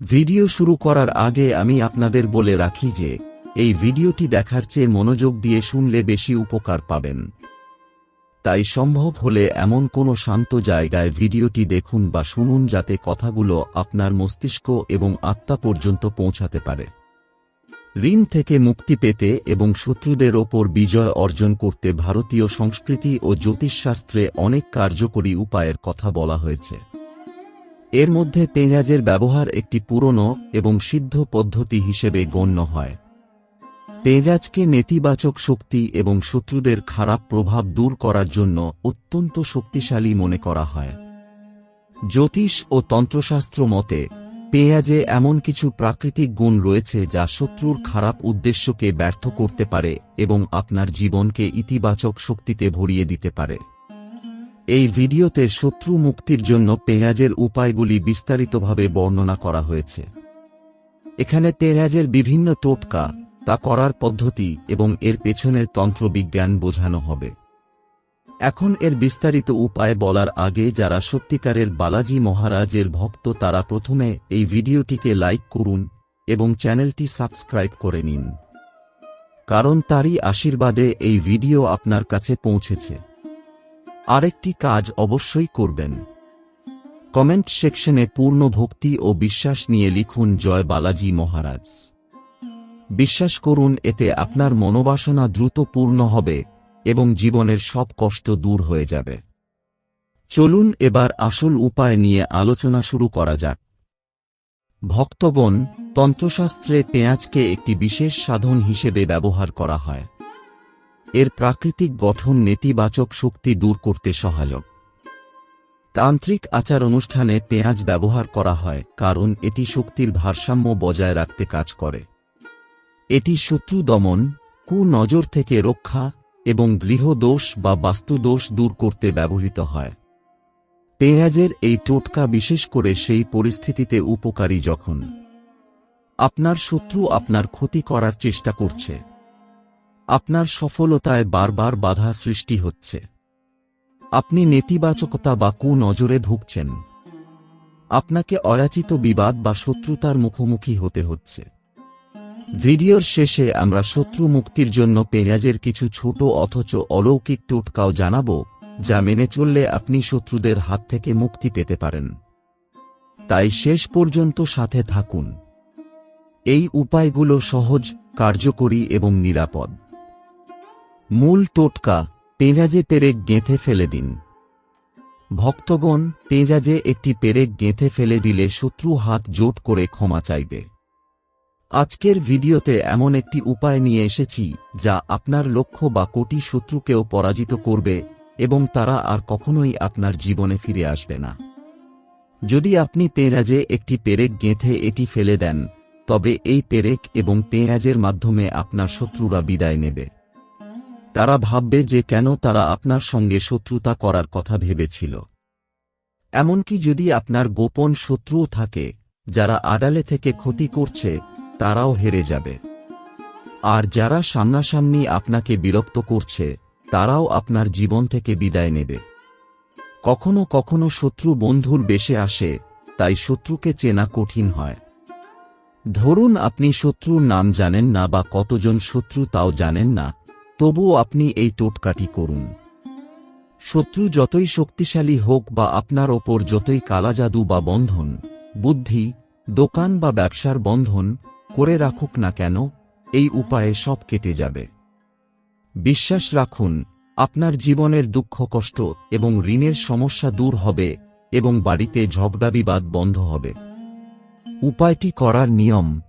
Video শুরু করার আগে আমি আপনাদের বলে রাখি যে, এই ভিডিওটি দেখার চেয়ে মনোযোগ দিয়ে শুনলে বেশি উপকার পাবেন। তাই সম্ভব হলে এমন কোনো শান্ত জায়গায় ভিডিওটি দেখুন বা শুনুন যাতে কথাগুলো আপনার মস্তিষ্ক এবং আত্মা পর্যন্ত পৌঁছাতে পারে। ঋণ থেকে মুক্তি পেতে এবং শত্রুদের ওপর বিজয় অর্জন করতে ভারতীয় সংস্কৃতি ও জ্যোতিষশাস্ত্রে অনেক কার্যকরী উপায়ের কথা বলা হয়েছে। এর মধ্যে পেঁয়াজের ব্যবহার একটি পুরনো এবং সিদ্ধ পদ্ধতি হিসেবে গণ্য হয়। পেঁয়াজকে নেতিবাচক শক্তি এবং শত্রুদের খারাপ প্রভাব দূর করার জন্য অত্যন্ত শক্তিশালী মনে করা হয়। জ্যোতিষ ও তন্ত্রশাস্ত্র মতে পেঁয়াজে এমন কিছু প্রাকৃতিক গুণ রয়েছে যা শত্রুর খারাপ উদ্দেশ্যকে ব্যর্থ করতে পারে এবং আপনার জীবনকে ইতিবাচক শক্তিতে ভরিয়ে দিতে পারে। এই ভিডিওতে শত্রু মুক্তির জন্য পেঁয়াজের উপায়গুলি বিস্তারিতভাবে বর্ণনা করা হয়েছে। এখানে পেঁয়াজের বিভিন্ন টোটকা, তা করার পদ্ধতি এবং এর পেছনের তন্ত্রবিজ্ঞান বোঝানো হবে। এখন এর বিস্তারিত উপায় বলার আগে যারা সত্যিকারের বালাজি মহারাজের ভক্ত তারা প্রথমে এই ভিডিওটিকে লাইক করুন এবং চ্যানেলটি সাবস্ক্রাইব করে নিন। কারণ তারই আশীর্বাদে এই ভিডিও আপনার কাছে পৌঁছেছে। আরেকটি কাজ অবশ্যই করবেন। কমেন্ট সেকশনে পূর্ণ ভক্তি ও বিশ্বাস নিয়ে লিখুন, জয় বালাজি মহারাজ। বিশ্বাস করুন, এতে আপনার মনোবাসনা দ্রুত পূর্ণ হবে এবং জীবনের সব কষ্ট দূর হয়ে যাবে। চলুন এবার আসল উপায় নিয়ে আলোচনা শুরু করা যাক। ভক্তগণ, তন্ত্রশাস্ত্রে পেঁয়াজকে একটি বিশেষ সাধন হিসেবে ব্যবহার করা হয়। এর প্রাকৃতিক গঠন নেতিবাচক শক্তি দূর করতে সহায়ক। তান্ত্রিক আচার অনুষ্ঠানে পেঁয়াজ ব্যবহার করা হয়, কারণ এটি শক্তির ভারসাম্য বজায় রাখতে কাজ করে। এটি শত্রু দমন কুনজর থেকে রক্ষা এবং গৃহদোষ বা বাস্তুদোষ দূর করতে ব্যবহৃত হয়। পেঁয়াজের এই টোটকা বিশেষ করে সেই পরিস্থিতিতে উপকারী যখন আপনার শত্রু আপনার ক্ষতি করার চেষ্টা করছে। আপনার সফলতায় বারবার বাধা সৃষ্টি হচ্ছে। আপনি নেতিবাচকতা বা কুনজরে ভুগছেন আপনাকে অরাচিত বিবাদ বা শত্রুতার মুখোমুখি হতে হচ্ছে। ভিডিওর শেষে আমরা শত্রু মুক্তির জন্য পেঁয়াজের কিছু ছোট অথচ অলৌকিক টোটকাও জানাব, যা মেনে চললে আপনি শত্রুদের হাত থেকে মুক্তি পেতে পারেন। তাই শেষ পর্যন্ত সাথে থাকুন। এই উপায়গুলো সহজ, কার্যকরী এবং নিরাপদ। মূল টোটকা, পেঁয়াজে পেরেক গেঁথে ফেলে দিন। ভক্তগণ, পেঁয়াজে একটি পেরেক গেঁথে ফেলে দিলে শত্রু হাত জোট করে ক্ষমা চাইবে। আজকের ভিডিওতে এমন একটি উপায় নিয়ে এসেছি, যা আপনার লক্ষ্য বা কোটি শত্রুকেও পরাজিত করবে, এবং তারা আর কখনোই আপনার জীবনে ফিরে আসবে না। যদি আপনি পেঁয়াজে একটি পেরেক গেঁথে এটি ফেলে দেন, তবে এই পেরেক এবং পেঁয়াজের মাধ্যমে আপনার শত্রুরা বিদায় নেবে। তারা ভাববে যে কেন তারা আপনার সঙ্গে শত্রুতা করার কথা ভেবেছিল। এমনকি যদি আপনার গোপন শত্রুও থাকে, যারা আড়ালে থেকে ক্ষতি করছে, তারাও হেরে যাবে। আর যারা সামনাসামনি আপনাকে বিরক্ত করছে, তারাও আপনার জীবন থেকে বিদায় নেবে। কখনো কখনো শত্রু বন্ধুর বেশে আসে, তাই শত্রুকে চেনা কঠিন হয়। ধরুন আপনি শত্রুর নাম জানেন না বা কতজন শত্রু তাও জানেন না তবুও আপনি এই টোটকাটি করুন। শত্রু যতই শক্তিশালী হোক বা আপনার ওপর যতই কালাজাদু বা বন্ধন, বুদ্ধি, দোকান বা ব্যবসার বন্ধন করে রাখুক না কেন, এই উপায়ে সব কেটে যাবে। বিশ্বাস রাখুন, আপনার জীবনের দুঃখ, কষ্ট এবং ঋণের সমস্যা দূর হবে এবং বাড়িতে ঝগড়া বিবাদ বন্ধ হবে। উপায়টি করার নিয়ম।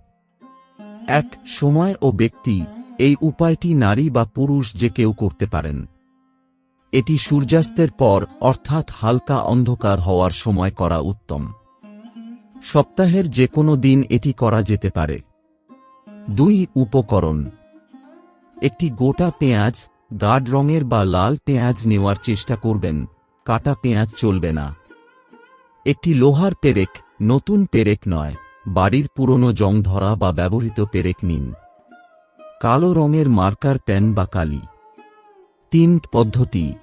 এক, সময় ও ব্যক্তি এই উপায়টি নারী বা পুরুষ যে কেউ করতে পারেন। এটি সূর্যাস্তের পর, অর্থাৎ হালকা অন্ধকার হওয়ার সময় করা উত্তম। সপ্তাহের যে কোনো দিন এটি করা যেতে পারে। দুই, উপকরণ। একটি গোটা পেঁয়াজ, গাঢ় রঙের বা লাল পেঁয়াজ নেওয়ার চেষ্টা করবেন, কাটা পেঁয়াজ চলবে না। একটি লোহার পেরেক, নতুন পেরেক নয়, বাড়ির পুরনো জং ধরা বা ব্যবহৃত পেরেক নিন। কালো রঙের মার্কার পেন বা কালি। তিন পদ্ধতি।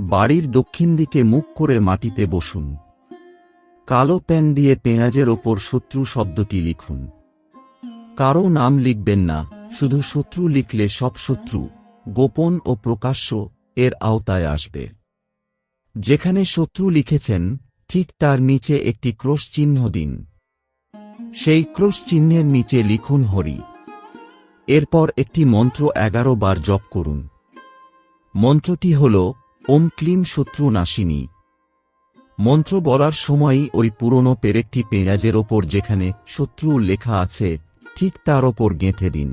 বাড়ির দক্ষিণ দিকে মুখ করে মাটিতে বসুন। কালো পেন দিয়ে পেঁয়াজের ওপর শত্রু শব্দটি লিখুন। কারও নাম লিখবেন না, শুধু শত্রু লিখলে সব শত্রু, গোপন ও প্রকাশ্য, এর আওতায় আসবে। যেখানে শত্রু লিখেছেন, ঠিক তার নিচে একটি ক্রোশ চিহ্ন দিন। সেই ক্রোশ চিহ্নের নিচে লিখুন হরি। এরপর একটি মন্ত্র এগারো বার জপ করুন। মন্ত্রটি হল, ওম ক্লিম শত্রু নাশিনী। মন্ত্র বলার সময়ই ওই পুরনো পেরেকটি পেঁয়াজের ওপর যেখানে শত্রু লেখা আছে, ঠিক তার ওপর গেঁথে দিন।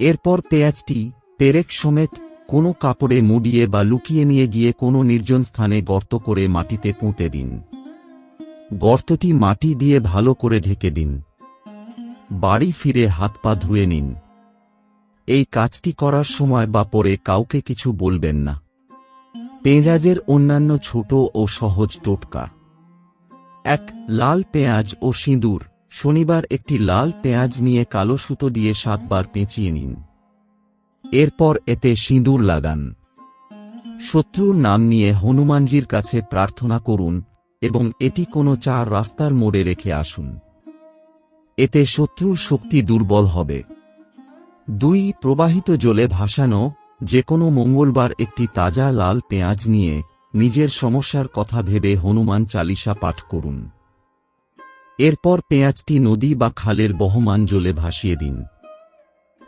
এরপর পেঁয়াজটি পেরেক সমেত কোনো কাপড়ে মুড়িয়ে বা লুকিয়ে নিয়ে গিয়ে কোনো নির্জন স্থানে গর্ত করে মাটিতে পুঁতে দিন। গর্তটি মাটি দিয়ে ভালো করে ঢেকে দিন। বাড়ি ফিরে হাত পা ধুয়ে নিন। এই কাজটি করার সময় বা পরে কাউকে কিছু বলবেন না। পেঁয়াজের অন্যান্য ছোট ও সহজ টোটকা। এক, লাল পেঁয়াজ ও সিঁদুর। শনিবার একটি লাল পেঁয়াজ নিয়ে কালো সুতো দিয়ে সাতবার পেঁচিয়ে নিন। এরপর এতে সিঁদুর লাগান। শত্রুর নাম নিয়ে হনুমানজির কাছে প্রার্থনা করুন এবং এটি কোনো চার রাস্তার মোড়ে রেখে আসুন। এতে শত্রুর শক্তি দুর্বল হবে। দুই, প্রবাহিত জলে ভাসানো যে কোনো মঙ্গলবার একটি তাজা লাল পেঁয়াজ নিয়ে নিজের সমস্যার কথা ভেবে হনুমান চালিসা পাঠ করুন। এরপর পেঁয়াজটি নদী বা খালের বহমান জলে ভাসিয়ে দিন।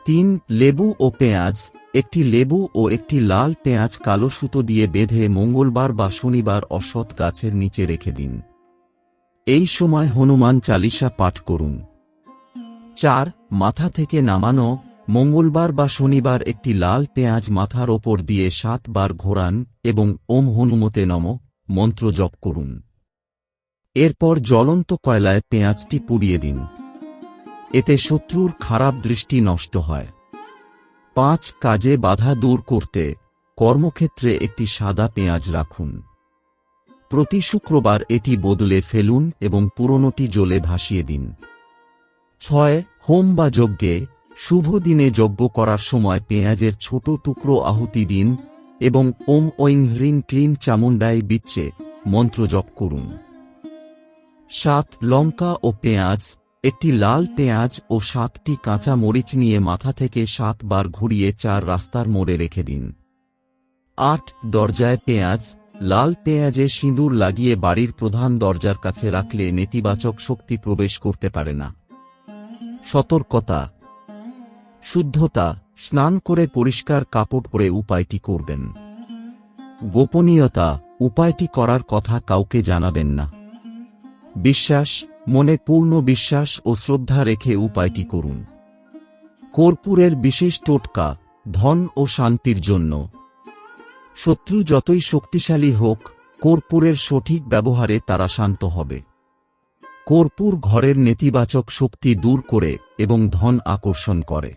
তিন, লেবু ও পেঁয়াজ, একটি লেবু ও একটি লাল পেঁয়াজ কালো সুতো দিয়ে বেঁধে মঙ্গলবার বা শনিবার অসৎ গাছের নিচে রেখে দিন। এই সময় হনুমান চালিসা পাঠ করুন। চার, মাথা থেকে নামানো, মঙ্গলবার বা শনিবার একটি লাল পেঁয়াজ মাথার ওপর দিয়ে সাতবার ঘোরান এবং ওম হনুমতে নম, মন্ত্র জপ করুন। এরপর জ্বলন্ত কয়লায় পেঁয়াজটি পুড়িয়ে দিন। এতে শত্রুর খারাপ দৃষ্টি নষ্ট হয়। পাঁচ, কাজে বাধা দূর করতে কর্মক্ষেত্রে একটি সাদা পেঁয়াজ রাখুন। প্রতি শুক্রবার এটি বদলে ফেলুন এবং পুরনোটি জলে ভাসিয়ে দিন। ছয়, হোম বা যজ্ঞে, শুভ দিনে যজ্ঞ করার সময় পেঁয়াজের ছোট টুকরো আহুতি দিন এবং ওম ঐং হ্রিং ক্লিন চামুন্ডাই বিচ্ছে, মন্ত্র জপ করুন। সাত, লঙ্কা ও পেঁয়াজ, একটি লাল পেঁয়াজ ও সাতটি কাঁচা মরিচ নিয়ে মাথা থেকে সাতবার ঘুরিয়ে চার রাস্তার মোড়ে রেখে দিন। আট, দরজায় পেঁয়াজ, লাল পেঁয়াজে সিঁদুর লাগিয়ে বাড়ির প্রধান দরজার কাছে রাখলে নেতিবাচক শক্তি প্রবেশ করতে পারে না। সতর্কতা। শুদ্ধতা, স্নান করে পরিষ্কার কাপড় পরে উপায়টি করবেন। গোপনীয়তা, উপায়টি করার কথা কাউকে জানাবেন না। বিশ্বাস, মনে পূর্ণ বিশ্বাস ও শ্রদ্ধা রেখে উপায়টি করুন। কর্পূরের বিশেষ টোটকা, ধন ও শান্তির জন্য। শত্রু যতই শক্তিশালী হোক, কর্পূরের সঠিক ব্যবহারে তারা শান্ত হবে। কর্পূর ঘরের নেতিবাচক শক্তি দূর করে এবং ধন আকর্ষণ করে।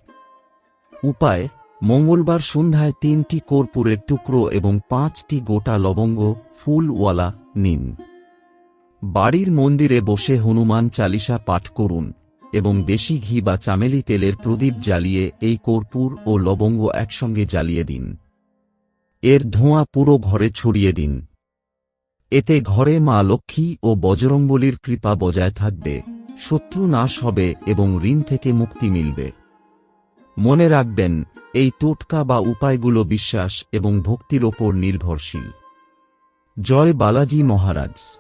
উপায়, মঙ্গলবার সন্ধ্যায় তিনটি কর্পূরের টুকরো এবং পাঁচটি গোটা লবঙ্গ, ফুলওয়ালা নিন। বাড়ির মন্দিরে বসে হনুমান চালিসা পাঠ করুন এবং দেশি ঘি বা চামেলি তেলের প্রদীপ জ্বালিয়ে এই কর্পূর ও লবঙ্গ একসঙ্গে জ্বালিয়ে দিন। এর ধোঁয়া পুরো ঘরে ছড়িয়ে দিন। এতে ঘরে মা লক্ষ্মী ও বজরঙ্গলির কৃপা বজায় থাকবে, শত্রু নাশ হবে এবং ঋণ থেকে মুক্তি মিলবে। মনে রাখবেন, এই টোটকা বা উপায়গুলো বিশ্বাস এবং ভক্তির ওপর নির্ভরশীল। জয় বালাজি মহারাজ।